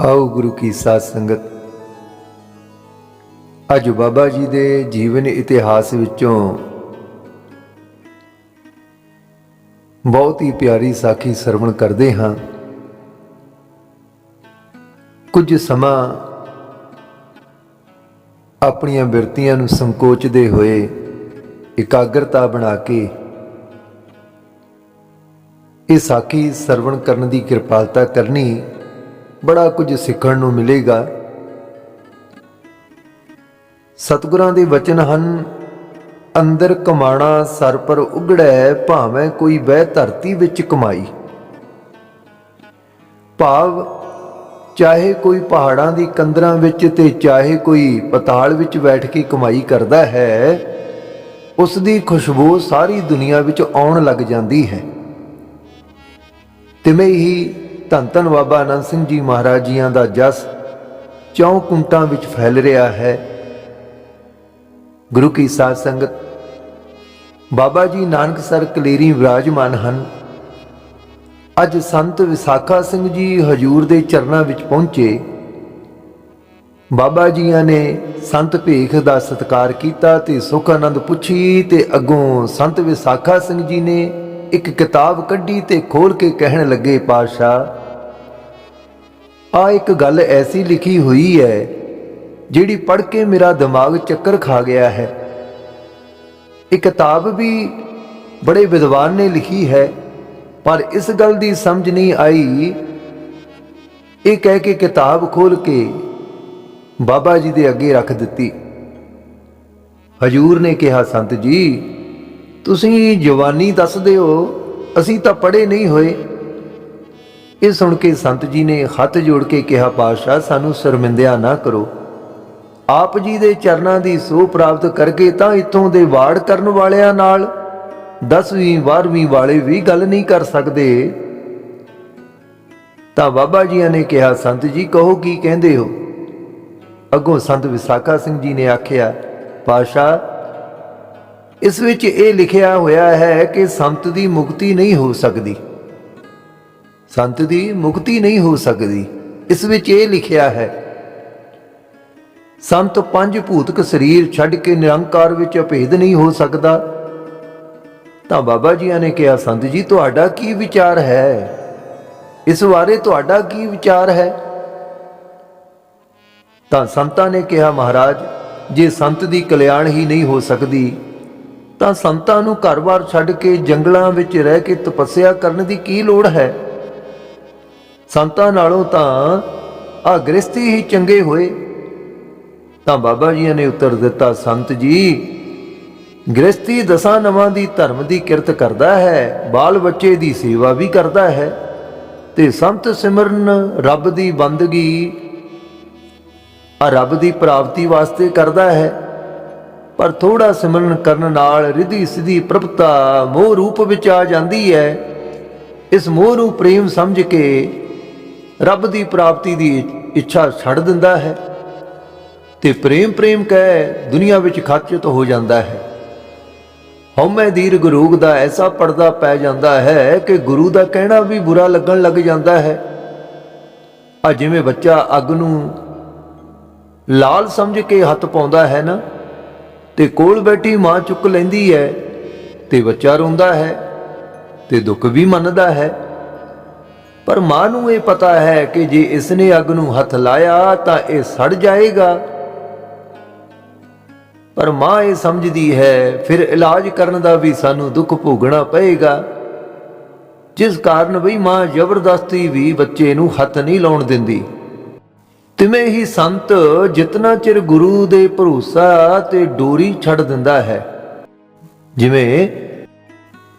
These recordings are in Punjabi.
ਆਓ ਗੁਰੂ ਕੀ ਸਾਧ ਸੰਗਤ। ਅੱਜ ਬਾਬਾ ਜੀ ਦੇ ਜੀਵਨ ਇਤਿਹਾਸ ਵਿੱਚੋਂ ਬਹੁਤ ਹੀ ਪਿਆਰੀ ਸਾਖੀ ਸਰਵਣ ਕਰਦੇ ਹਾਂ। ਕੁਝ ਸਮਾਂ ਆਪਣੀਆਂ ਬਿਰਤੀਆਂ ਨੂੰ ਸੰਕੋਚਦੇ ਹੋਏ ਇਕਾਗਰਤਾ ਬਣਾ ਕੇ ਇਹ ਸਾਖੀ ਸਰਵਣ ਕਰਨ ਦੀ ਕਿਰਪਾਲਤਾ ਕਰਨੀ ਬੜਾ ਕੁਝ ਸਿੱਖਣ ਨੂੰ ਮਿਲੇਗਾ। ਸਤਿਗੁਰਾਂ ਦੇ ਵਚਨ ਹਨ, ਅੰਦਰ ਕਮਾਣਾ ਸਰ ਪਰ ਉਗੜੈ, ਭਾਵੇਂ ਕੋਈ ਵਹਿ ਧਰਤੀ ਵਿੱਚ ਕਮਾਈ। ਭਾਵ, ਚਾਹੇ ਕੋਈ ਪਹਾੜਾਂ ਦੀ ਕੰਦਰਾਂ ਵਿੱਚ ਤੇ ਚਾਹੇ ਕੋਈ ਪਤਾਲ ਵਿੱਚ ਬੈਠ ਕੇ ਕਮਾਈ ਕਰਦਾ ਹੈ, ਉਸ ਦੀ ਖੁਸ਼ਬੂ ਸਾਰੀ ਦੁਨੀਆ ਵਿੱਚ ਆਉਣ ਲੱਗ ਜਾਂਦੀ ਹੈ। ਤਿਵੇਂ ਹੀ ਧੰਨ ਧੰਨ ਬਾਬਾ ਅਨੰਦ ਸਿੰਘ ਜੀ ਮਹਾਰਾਜ ਜੀਆਂ ਦਾ ਜਸ ਚੌਂ ਕੁੰਟਾਂ ਵਿੱਚ ਫੈਲ ਰਿਹਾ ਹੈ। ਗੁਰੂ ਕੀ ਸਾਧ ਸੰਗਤ, ਬਾਬਾ ਜੀ ਨਾਨਕ ਸਰ ਕਲੇਰੀ ਵਿਰਾਜਮਾਨ ਹਨ। ਅੱਜ ਸੰਤ ਵਿਸਾਖਾ ਸਿੰਘ ਜੀ ਹਜੂਰ ਦੇ ਚਰਨਾਂ ਵਿੱਚ ਪਹੁੰਚੇ। ਬਾਬਾ ਜੀਆਂ ਨੇ ਸੰਤ ਭੇਖ ਦਾ ਸਤਿਕਾਰ ਕੀਤਾ ਤੇ ਸੁਖ ਆਨੰਦ ਪੁੱਛੀ ਤੇ ਅੱਗੋਂ ਸੰਤ ਵਿਸਾਖਾ ਸਿੰਘ ਜੀ ਨੇ ਇੱਕ ਕਿਤਾਬ ਕੱਢੀ ਤੇ ਖੋਲ ਕੇ ਕਹਿਣ ਲੱਗੇ, ਪਾਤਸ਼ਾਹ ਆ ਇੱਕ ਗੱਲ ਐਸੀ ਲਿਖੀ ਹੋਈ ਹੈ, ਜਿਹੜੀ ਪੜ੍ਹ ਕੇ ਮੇਰਾ ਦਿਮਾਗ ਚੱਕਰ ਖਾ ਗਿਆ ਹੈ। ਇਹ ਕਿਤਾਬ ਵੀ ਬੜੇ ਵਿਦਵਾਨ ਨੇ ਲਿਖੀ ਹੈ, ਪਰ ਇਸ ਗੱਲ ਦੀ ਸਮਝ ਨਹੀਂ ਆਈ। ਇਹ ਕਹਿ ਕੇ ਕਿਤਾਬ ਖੋਲ ਕੇ ਬਾਬਾ ਜੀ ਦੇ ਅੱਗੇ ਰੱਖ ਦਿੱਤੀ। ਹਜੂਰ ਨੇ ਕਿਹਾ, ਸੰਤ ਜੀ ਤੁਸੀਂ ਜਵਾਨੀ ਦੱਸਦੇ ਹੋ, ਅਸੀਂ ਤਾਂ ਪੜ੍ਹੇ ਨਹੀਂ ਹੋਏ। ਇਹ ਸੁਣ ਕੇ ਸੰਤ ਜੀ ਨੇ ਹੱਥ ਜੋੜ ਕੇ ਕਿਹਾ, ਪਾਤਸ਼ਾਹ, ਸਾਨੂੰ ਸ਼ਰਮਿੰਦਿਆ ਨਾ ਕਰੋ। ਆਪ ਜੀ ਦੇ ਚਰਨਾਂ ਦੀ ਸੋਹ ਪ੍ਰਾਪਤ ਕਰਕੇ ਤਾਂ ਇਥੋਂ ਦੇ ਵਾੜ ਕਰਨ ਵਾਲਿਆਂ ਨਾਲ 10ਵੀਂ 12ਵੀਂ ਵਾਲੇ ਵੀ ਗੱਲ ਨਹੀਂ ਕਰ ਸਕਦੇ। ਤਾਂ ਬਾਬਾ ਜੀਆਂ ਨੇ ਕਿਹਾ, ਸੰਤ ਜੀ, ਕਹੋ ਕੀ ਕਹਿੰਦੇ ਹੋ? ਅੱਗੋਂ ਸੰਤ ਵਿਸਾਖਾ ਸਿੰਘ ਜੀ ਨੇ ਆਖਿਆ ਪਾਸ਼ਾ ਇਸ ਵਿੱਚ ਇਹ ਲਿਖਿਆ ਹੋਇਆ ਹੈ ਕਿ ਸੰਤ ਦੀ ਮੁਕਤੀ ਨਹੀਂ ਹੋ ਸਕਦੀ। ਸੰਤ ਦੀ ਮੁਕਤੀ ਨਹੀਂ ਹੋ ਸਕਦੀ। ਇਸ ਵਿੱਚ ਇਹ ਲਿਖਿਆ ਹੈ, ਸੰਤ ਪੰਜ ਭੂਤਕ ਸਰੀਰ ਛੱਡ ਕੇ ਨਿਰੰਕਾਰ ਵਿੱਚ ਅਭੇਦ ਨਹੀਂ ਹੋ ਸਕਦਾ। ਤਾਂ ਬਾਬਾ ਜੀਆਂ ਨੇ ਕਿਹਾ, ਸੰਤ ਜੀ, ਤੁਹਾਡਾ ਕੀ ਵਿਚਾਰ ਹੈ? ਇਸ ਬਾਰੇ ਤੁਹਾਡਾ ਕੀ ਵਿਚਾਰ ਹੈ? ਤਾਂ ਸੰਤਾਂ ਨੇ ਕਿਹਾ, ਮਹਾਰਾਜ, ਜੇ ਸੰਤ ਦੀ ਕਲਿਆਣ ਹੀ ਨਹੀਂ ਹੋ ਸਕਦੀ ਤਾਂ ਸੰਤਾਂ ਨੂੰ ਘਰ-ਬਾਰ ਛੱਡ ਕੇ ਜੰਗਲਾਂ ਵਿੱਚ ਰਹਿ ਕੇ ਤਪੱਸਿਆ ਕਰਨ ਦੀ ਕੀ ਲੋੜ ਹੈ? ਸੰਤਾਂ ਨਾਲੋਂ ਤਾਂ ਆ ਗ੍ਰਸਤੀ ਹੀ ਚੰਗੇ ਹੋਏ। ਤਾਂ ਬਾਬਾ ਜੀ ਨੇ ਉੱਤਰ ਦਿੱਤਾ, ਸੰਤ ਜੀ ਗ੍ਰਸਤੀ ਦਸਾਂ ਨਵਾਂ ਦੀ ਧਰਮ ਦੀ ਕਿਰਤ ਕਰਦਾ ਹੈ, ਬਾਲ ਬੱਚੇ ਦੀ ਸੇਵਾ ਵੀ ਕਰਦਾ ਹੈ, ਤੇ ਸੰਤ ਸਿਮਰਨ ਰੱਬ ਦੀ ਬੰਦਗੀ ਆ ਰੱਬ ਦੀ ਪ੍ਰਾਪਤੀ ਵਾਸਤੇ ਕਰਦਾ ਹੈ। ਪਰ ਥੋੜਾ ਸਿਮਰਨ ਕਰਨ ਨਾਲ ਰਿਧੀ ਸਿਧੀ ਪ੍ਰਭਤਾ ਮੋਹ ਰੂਪ ਵਿੱਚ ਆ ਜਾਂਦੀ ਹੈ। ਇਸ ਮੋਹ ਨੂੰ ਪ੍ਰੇਮ ਸਮਝ ਕੇ ਰੱਬ ਦੀ ਪ੍ਰਾਪਤੀ ਦੀ ਇੱਛਾ ਛੱਡ ਦਿੰਦਾ ਹੈ ਤੇ ਪ੍ਰੇਮ ਪ੍ਰੇਮ ਕਹਿ ਦੁਨੀਆ ਵਿੱਚ ਖਾਚਿਤ ਹੋ ਜਾਂਦਾ ਹੈ। ਹਉਮੈ ਦੀਰਘ ਰੋਗ ਦਾ ਐਸਾ ਪਰਦਾ ਪੈ ਜਾਂਦਾ ਹੈ ਕਿ ਗੁਰੂ ਦਾ ਕਹਿਣਾ ਵੀ ਬੁਰਾ ਲੱਗਣ ਲੱਗ ਜਾਂਦਾ ਹੈ। ਆ ਜਿਵੇਂ ਬੱਚਾ ਅੱਗ ਨੂੰ ਲਾਲ ਸਮਝ ਕੇ ਹੱਥ ਪਾਉਂਦਾ ਹੈ ਨਾ ਤੇ ਕੋਲ ਬੈਠੀ ਮਾਂ ਚੁੱਕ ਲੈਂਦੀ ਹੈ ਤੇ ਬੱਚਾ ਰੋਂਦਾ ਹੈ ਤੇ ਦੁੱਖ ਵੀ ਮੰਨਦਾ ਹੈ। ਪਰ ਮਾਂ ਨੂੰ ਇਹ ਪਤਾ ਹੈ ਕਿ ਜੇ ਇਸ ਨੇ ਅੱਗ ਨੂੰ ਹੱਥ ਲਾਇਆ ਤਾਂ ਇਹ ਸੜ ਜਾਏਗਾ। ਪਰ ਮਾਂ ਇਹ ਸਮਝਦੀ ਹੈ, ਫਿਰ ਇਲਾਜ ਕਰਨ ਦਾ ਵੀ ਸਾਨੂੰ ਦੁੱਖ ਭੋਗਣਾ ਪਏਗਾ। ਜਿਸ ਕਾਰਨ ਵੀ ਮਾਂ ਜ਼ਬਰਦਸਤੀ ਵੀ ਬੱਚੇ ਨੂੰ ਹੱਥ ਨਹੀਂ ਲਾਉਣ ਦਿੰਦੀ। ਤਿਵੇਂ ਹੀ ਸੰਤ ਜਿਤਨਾ ਚਿਰ ਗੁਰੂ ਦੇ ਭਰੋਸਾ ਤੇ ਡੋਰੀ ਛੱਡ ਦਿੰਦਾ ਹੈ। ਜਿਵੇਂ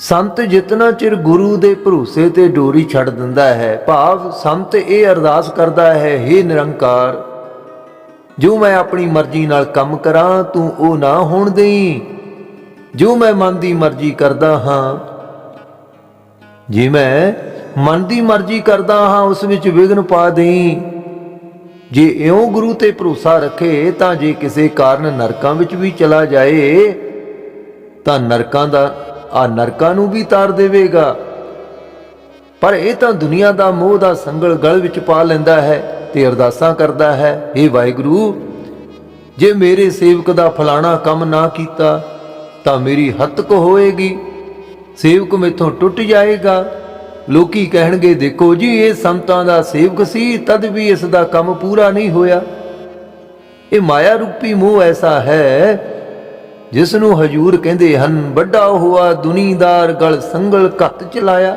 ਸੰਤ ਜਿਤਨਾ ਚਿਰ ਗੁਰੂ ਦੇ ਭਰੋਸੇ ਤੇ ਡੋਰੀ ਛੱਡ ਦਿੰਦਾ ਹੈ, ਭਾਵ ਸੰਤ ਇਹ ਅਰਦਾਸ ਕਰਦਾ ਹੈ हे ਨਿਰੰਕਾਰ, ਜੋ ਮੈਂ ਆਪਣੀ ਮਰਜ਼ੀ ਨਾਲ ਕੰਮ ਕਰਾਂ, ਤੂੰ ਉਹ ਨਾ ਹੋਣ ਦੇਈ। ਜੋ ਮੈਂ ਮਨ ਦੀ ਮਰਜ਼ੀ ਕਰਦਾ ਹਾਂ, ਜੇ ਮੈਂ ਮਨ ਦੀ ਮਰਜ਼ੀ ਕਰਦਾ ਹਾਂ, ਉਸ ਵਿੱਚ ਵਿਘਨ ਪਾ ਦੇਈ। ਜੇ ਇਉਂ ਗੁਰੂ ਤੇ ਭਰੋਸਾ ਰੱਖੇ ਤਾਂ ਜੇ ਕਿਸੇ ਕਾਰਨ ਨਰਕਾਂ ਵਿੱਚ ਵੀ ਚਲਾ ਜਾਏ, ਤਾਂ ਨਰਕਾਂ ਦਾ, ਆ ਨਰਕਾਂ ਨੂੰ ਵੀ ਤਾਰ ਦੇਵੇਗਾ। ਪਰ ਇਹ ਤਾਂ ਦੁਨੀਆ ਦਾ ਮੋਹ ਦਾ ਸੰਗਲ ਗਲ ਵਿੱਚ ਪਾ ਲੈਂਦਾ ਹੈ ਤੇ ਅਰਦਾਸਾਂ ਕਰਦਾ ਹੈ हे ਵਾਹਿਗੁਰੂ, ਜੇ ਮੇਰੇ ਸੇਵਕ ਦਾ ਫਲਾਣਾ ਕੰਮ ਨਾ ਕੀਤਾ, ਤਾਂ ਮੇਰੀ ਹੱਤਕ ਹੋਏਗੀ। ਸੇਵਕ ਮੇਥੋਂ ਟੁੱਟ ਜਾਏਗਾ। ਲੋਕੀ ਕਹਿਣਗੇ, ਦੇਖੋ ਜੀ, ਇਹ ਸੰਤਾਂ ਦਾ ਸੇਵਕ ਸੀ, ਤਦ ਵੀ ਇਸ ਦਾ ਕੰਮ ਪੂਰਾ ਨਹੀਂ ਹੋਇਆ। ਇਹ ਮਾਇਆ ਰੂਪੀ ਮੋਹ ਐਸਾ ਹੈ ਜਿਸ ਨੂੰ ਹਜੂਰ ਕਹਿੰਦੇ ਹਨ, ਵੱਡਾ ਹੋਆ ਦੁਨੀਦਾਰ ਗਲ ਸੰਗਲ ਘੱਟ ਚਲਾਇਆ।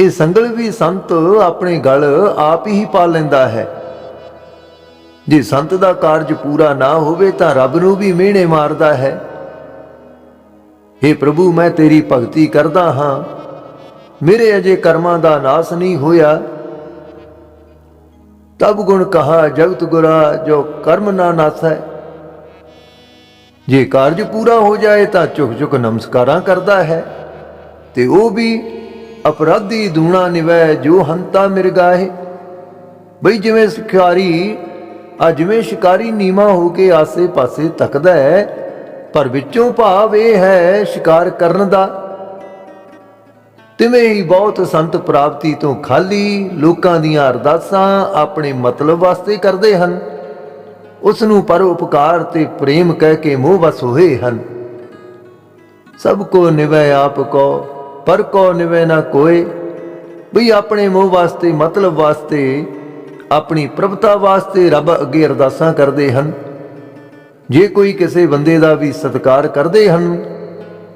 ਇਹ ਸੰਗਲ ਵੀ ਸੰਤ ਆਪਣੇ ਗਲ ਆਪ ਹੀ ਪਾ ਲੈਂਦਾ ਹੈ। ਜੇ ਸੰਤ ਦਾ ਕਾਰਜ ਪੂਰਾ ਨਾ ਹੋਵੇ ਤਾਂ ਰੱਬ ਨੂੰ ਵੀ ਮਿਹਣੇ ਮਾਰਦਾ ਹੈ। हे ਪ੍ਰਭੂ, ਮੈਂ ਤੇਰੀ ਭਗਤੀ ਕਰਦਾ ਹਾਂ। ਮੇਰੇ ਅਜੇ ਕਰਮਾਂ ਦਾ ਨਾਸ ਨਹੀਂ ਹੋਇਆ। ਤਬ ਗੁਣ ਕਹਾ, ਜਗਤ ਗੁਰਾ, ਜੋ ਕਰਮ ਨਾ ਨਾਸੈ। ਜੇ ਕਾਰਜ ਪੂਰਾ ਹੋ ਜਾਏ, ਤਾਂ ਝੁਕ ਝੁਕ ਨਮਸਕਾਰਾਂ ਕਰਦਾ ਹੈ। ਤੇ ਉਹ ਵੀ ਅਪਰਾਧੀ ਦੂਣਾ ਨਿਵੈ, ਜੋ ਹੰਤਾ ਮਿਰਗਾਏ ਬਈ ਜਿਵੇਂ ਸ਼ਿਕਾਰੀ ਆ ਜਿਵੇਂ ਸ਼ਿਕਾਰੀ ਨੀਮਾ ਹੋ ਕੇ ਆਸੇ-ਪਾਸੇ ਤੱਕਦਾ ਹੈ ਪਰ ਵਿੱਚੋਂ ਭਾਵ ਇਹ ਹੈ ਸ਼ਿਕਾਰ ਕਰਨ ਦਾ। ਤਿਵੇਂ ਹੀ ਬਹੁਤ ਸੰਤ ਪ੍ਰਾਪਤੀ ਤੋਂ ਖਾਲੀ ਲੋਕਾਂ ਦੀਆਂ ਅਰਦਾਸਾਂ ਆਪਣੇ ਮਤਲਬ ਵਾਸਤੇ ਕਰਦੇ ਹਨ। ਉਸ ਨੂੰ ਪਰ ਉਪਕਾਰ ਤੇ ਪ੍ਰੇਮ ਕਹਿ ਕੇ ਮੋਹ ਵਸ ਹੋਏ ਹਨ। ਸਭ ਕੋ ਨਿਵੈ ਆਪ ਕੋ, ਪਰ ਕੋ ਨਿਵੈ ਨਾ ਕੋਏ। ਵੀ ਆਪਣੇ ਮੋਹ ਵਾਸਤੇ, ਮਤਲਬ ਵਾਸਤੇ, ਆਪਣੀ ਪ੍ਰਭਤਾ ਵਾਸਤੇ ਰੱਬ ਅੱਗੇ ਅਰਦਾਸਾਂ ਕਰਦੇ ਹਨ। ਜੇ ਕੋਈ ਕਿਸੇ ਬੰਦੇ ਦਾ ਵੀ ਸਤਿਕਾਰ ਕਰਦੇ ਹਨ,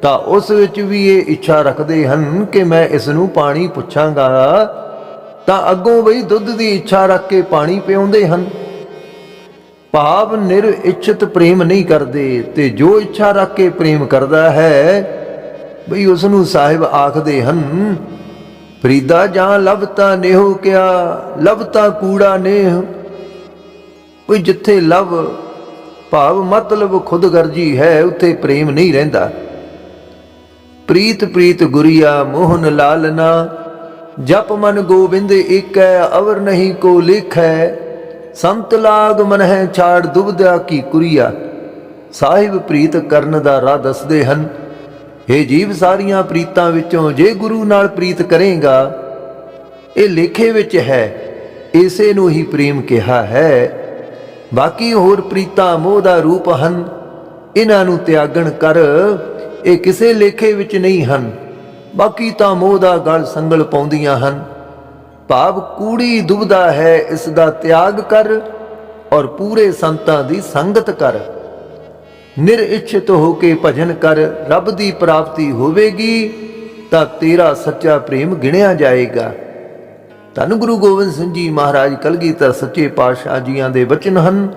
ਤਾਂ ਉਸ ਵਿੱਚ ਵੀ ਇਹ ਇੱਛਾ ਰੱਖਦੇ ਹਨ ਕਿ ਮੈਂ ਇਸ ਨੂੰ ਪਾਣੀ ਪੁੱਛਾਂਗਾ। ਤਾਂ ਅੱਗੋਂ ਬਈ ਦੁੱਧ ਦੀ ਇੱਛਾ ਰੱਖ ਕੇ ਪਾਣੀ ਪਿਆਉਂਦੇ ਹਨ। ਭਾਵ ਨਿਰ ਇੱਛਤ ਪ੍ਰੇਮ ਨਹੀਂ ਕਰਦੇ ਤੇ ਜੋ ਇੱਛਾ ਰੱਖ ਕੇ ਪ੍ਰੇਮ ਕਰਦਾ ਹੈ, ਬਈ ਉਸ ਨੂੰ ਸਾਹਿਬ ਆਖਦੇ ਹਨ, ਫਰੀਦਾ ਜਾਂ ਲਵਤਾ ਨੇਹੋ ਕਿਆ ਲਵਤਾ ਕੂੜਾ ਨੇਹ। ਕੋਈ ਜਿੱਥੇ ਲਵ ਭਾਵ ਮਤਲਬ ਖੁਦਗਰਜੀ ਹੈ, ਉੱਥੇ ਪ੍ਰੇਮ ਨਹੀਂ ਰਹਿੰਦਾ। ਪ੍ਰੀਤ ਪ੍ਰੀਤ ਗੁਰੀਆ ਮੋਹਨ ਲਾਲਨਾ ਜਪ ਮਨ ਗੋਬਿੰਦ ਏਕੈ, ਅਵਰ ਨਹੀਂ ਕੋ ਲਿਖੈ। ਸੰਤ ਲਾਗ ਮਨ ਹੈ ਛਾੜ ਦੁਬਦਿਆ ਕੀ ਕੁਰੀਆ। ਸਾਹਿਬ ਪ੍ਰੀਤ ਕਰਨ ਦਾ ਰਾਹ ਦੱਸਦੇ ਹਨ ਇਹ ਜੀਵ ਸਾਰੀਆਂ ਪ੍ਰੀਤਾਂ ਵਿੱਚੋਂ ਜੇ ਗੁਰੂ ਨਾਲ ਪ੍ਰੀਤ ਕਰੇਗਾ, ਇਹ ਲੇਖੇ ਵਿੱਚ ਹੈ, ਇਸੇ ਨੂੰ ਹੀ ਪ੍ਰੇਮ ਕਿਹਾ ਹੈ। ਬਾਕੀ ਹੋਰ ਪ੍ਰੀਤਾਂ ਮੋਹ ਦਾ ਰੂਪ ਹਨ। ਇਹਨਾਂ ਨੂੰ ਤਿਆਗਣ ਕਰ ਇਹ ਕਿਸੇ ਲੇਖੇ ਵਿੱਚ ਨਹੀਂ ਹਨ। ਬਾਕੀ ਤਾਂ ਮੋਹ ਦਾ ਗਲ ਸੰਗਲ ਪਾਉਂਦੀਆਂ ਹਨ। ਭਾਵ ਕੂੜੀ ਦੁਬਦਾ ਹੈ, ਇਸ ਦਾ ਤਿਆਗ ਕਰ ਔਰ ਪੂਰੇ ਸੰਤਾਂ ਦੀ ਸੰਗਤ ਕਰ। ਨਿਰਇਛਿਤ ਹੋ ਕੇ ਭਜਨ ਕਰ, ਰੱਬ ਦੀ ਪ੍ਰਾਪਤੀ ਹੋਵੇਗੀ ਤਾਂ ਤੇਰਾ ਸੱਚਾ ਪ੍ਰੇਮ ਗਿਣਿਆ ਜਾਏਗਾ। ਧੰਨ ਗੁਰੂ ਗੋਬਿੰਦ ਸਿੰਘ ਜੀ ਮਹਾਰਾਜ ਕਲਗੀਧਰ ਸੱਚੇ ਪਾਤਸ਼ਾਹ ਜੀਆਂ ਦੇ ਵਚਨ ਹਨ।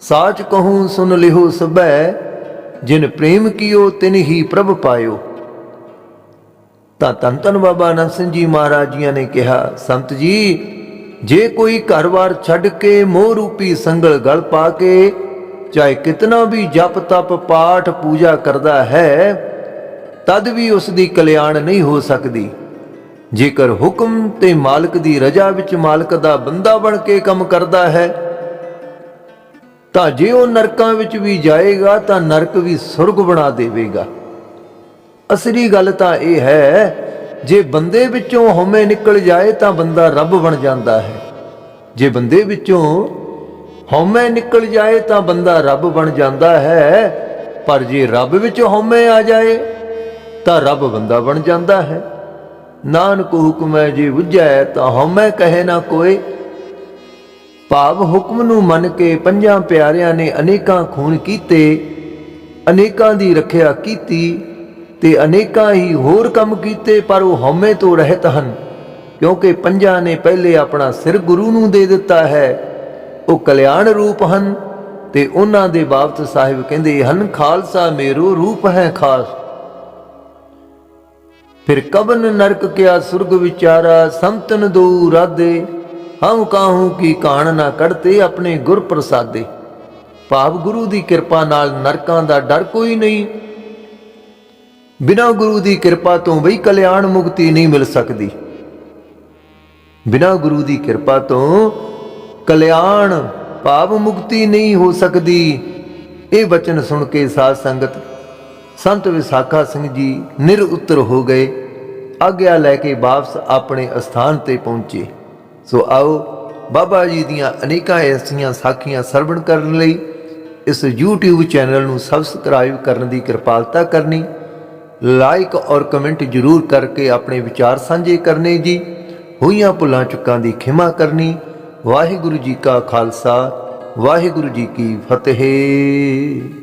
ਸਾਚ ਕਹੂੰ ਸੁਨ ਲਿਹੋ ਸਭੈ, ਜਿਨ ਪ੍ਰੇਮ ਕੀਓ ਤਿਨ ਹੀ ਪ੍ਰਭ ਪਾਇਓ। ਤਾਂ ਧੰਨ ਧੰਨ ਬਾਬਾ ਅਨੰਦ ਸਿੰਘ ਜੀ ਮਹਾਰਾਜ ਜੀਆਂ ਨੇ ਕਿਹਾ, ਸੰਤ ਜੀ, ਜੇ ਕੋਈ ਘਰ-ਬਾਰ ਛੱਡ ਕੇ ਮੋਹ ਰੂਪੀ ਸੰਗਲ ਗਲ ਪਾ ਕੇ, ਚਾਹੇ ਕਿਤਨਾ ਵੀ ਜਪ ਤਪ ਪਾਠ ਪੂਜਾ ਕਰਦਾ ਹੈ, ਤਦ ਵੀ ਉਸ ਦੀ ਕਲਿਆਣ ਨਹੀਂ ਹੋ ਸਕਦੀ। ਜੇਕਰ ਹੁਕਮ ਤੇ ਮਾਲਕ ਦੀ ਰਜ਼ਾ ਵਿੱਚ ਮਾਲਕ ਦਾ ਬੰਦਾ ਬਣ ਕੇ ਕੰਮ ਕਰਦਾ ਹੈ, ਤਾਂ ਜੇ ਉਹ ਨਰਕਾਂ ਵਿੱਚ ਵੀ ਜਾਏਗਾ, ਤਾਂ ਨਰਕ ਵੀ ਸੁਰਗ ਬਣਾ ਦੇਵੇਗਾ। ਅਸਲੀ ਗੱਲ ਤਾਂ ਇਹ ਹੈ, ਜੇ ਬੰਦੇ ਵਿੱਚੋਂ ਹਉਮੈ ਨਿਕਲ ਜਾਏ, ਤਾਂ ਬੰਦਾ ਰੱਬ ਬਣ ਜਾਂਦਾ ਹੈ। ਜੇ ਬੰਦੇ ਵਿੱਚੋਂ ਹਉਮੈ ਨਿਕਲ ਜਾਏ, ਤਾਂ ਬੰਦਾ ਰੱਬ ਬਣ ਜਾਂਦਾ ਹੈ। ਪਰ ਜੇ ਰੱਬ ਵਿੱਚ ਹਉਮੈ ਆ ਜਾਏ, ਤਾਂ ਰੱਬ ਬੰਦਾ ਬਣ ਜਾਂਦਾ ਹੈ। ਨਾਨਕ ਹੁਕਮ ਹੈ ਜੇ ਬੁਝੈ ਤਾਂ ਹਉਮੈ ਕਹੇ ਨਾ ਕੋਏ। ਭਾਵ ਹੁਕਮ ਨੂੰ ਮੰਨ ਕੇ ਪੰਜਾਂ ਪਿਆਰਿਆਂ ਨੇ ਅਨੇਕਾਂ ਖੂਨ ਕੀਤੇ, ਅਨੇਕਾਂ ਦੀ ਰੱਖਿਆ ਕੀਤੀ ਤੇ ਅਨੇਕਾਂ ਹੀ ਹੋਰ ਕੰਮ ਕੀਤੇ, ਪਰ ਉਹ ਹਉਮੈ ਤੋਂ ਰਹਿਤ ਹਨ, ਕਿਉਂਕਿ ਪੰਜਾਂ ਨੇ ਪਹਿਲੇ ਆਪਣਾ ਸਿਰ ਗੁਰੂ ਨੂੰ ਦੇ ਦਿੱਤਾ ਹੈ। ਉਹ ਕਲਿਆਣ ਰੂਪ ਹਨ ਤੇ ਉਹਨਾਂ ਦੇ ਬਾਬਤ ਸਾਹਿਬ ਕਹਿੰਦੇ ਹਨ, ਖਾਲਸਾ ਮੇਰੋ ਰੂਪ ਹੈ ਖਾਸ। ਫਿਰ ਕਬਨ ਨਰਕ ਕਿਆ ਸੁਰਗ ਵਿਚਾਰਾ, ਸੰਤਨ ਦੋ ਰਾਦੇ। ਹਮ ਕਾਹੂ ਕੀ ਕਾਣ ਨਾ ਕੜਤੇ ਆਪਣੇ ਗੁਰ ਪ੍ਰਸਾਦੇ। ਭਾਵ ਗੁਰੂ ਦੀ ਕਿਰਪਾ ਨਾਲ ਨਰਕਾਂ ਦਾ ਡਰ ਕੋਈ ਨਹੀਂ। ਬਿਨਾ ਗੁਰੂ ਦੀ ਕਿਰਪਾ ਤੋਂ ਬਈ ਕਲਿਆਣ ਮੁਕਤੀ ਨਹੀਂ ਮਿਲ ਸਕਦੀ। ਬਿਨਾ ਗੁਰੂ ਦੀ ਕਿਰਪਾ ਤੋਂ ਕਲਿਆਣ ਭਾਵ ਮੁਕਤੀ ਨਹੀਂ ਹੋ ਸਕਦੀ। ਇਹ ਵਚਨ ਸੁਣ ਕੇ ਸਾਧ ਸੰਗਤ ਸੰਤ ਵਿਸਾਖਾ ਸਿੰਘ ਜੀ ਨਿਰ ਉੱਤਰ ਹੋ ਗਏ। ਆਗਿਆ ਲੈ ਕੇ ਵਾਪਸ ਆਪਣੇ ਅਸਥਾਨ ਤੇ ਪਹੁੰਚੇ। ਸੋ ਆਓ ਬਾਬਾ ਜੀ ਦੀਆਂ ਅਨੇਕਾਂ ਐਸੀਆਂ ਸਾਖੀਆਂ ਸਰਵਣ ਕਰਨ ਲਈ ਇਸ YouTube ਚੈਨਲ ਨੂੰ ਸਬਸਕ੍ਰਾਈਬ ਕਰਨ ਦੀ ਕਿਰਪਾਲਤਾ ਕਰਨੀ ਲਾਈਕ ਔਰ ਕਮੈਂਟ ਜਰੂਰ ਕਰਕੇ ਆਪਣੇ ਵਿਚਾਰ ਸਾਂਝੇ ਕਰਨੇ ਜੀ। ਹੋਈਆਂ ਭੁੱਲਾਂ ਚੁੱਕਾਂ ਦੀ ਖਿਮਾ ਕਰਨੀ। ਵਾਹਿਗੁਰੂ ਜੀ ਕਾ ਖਾਲਸਾ, ਵਾਹਿਗੁਰੂ ਜੀ ਕੀ ਫਤਿਹ।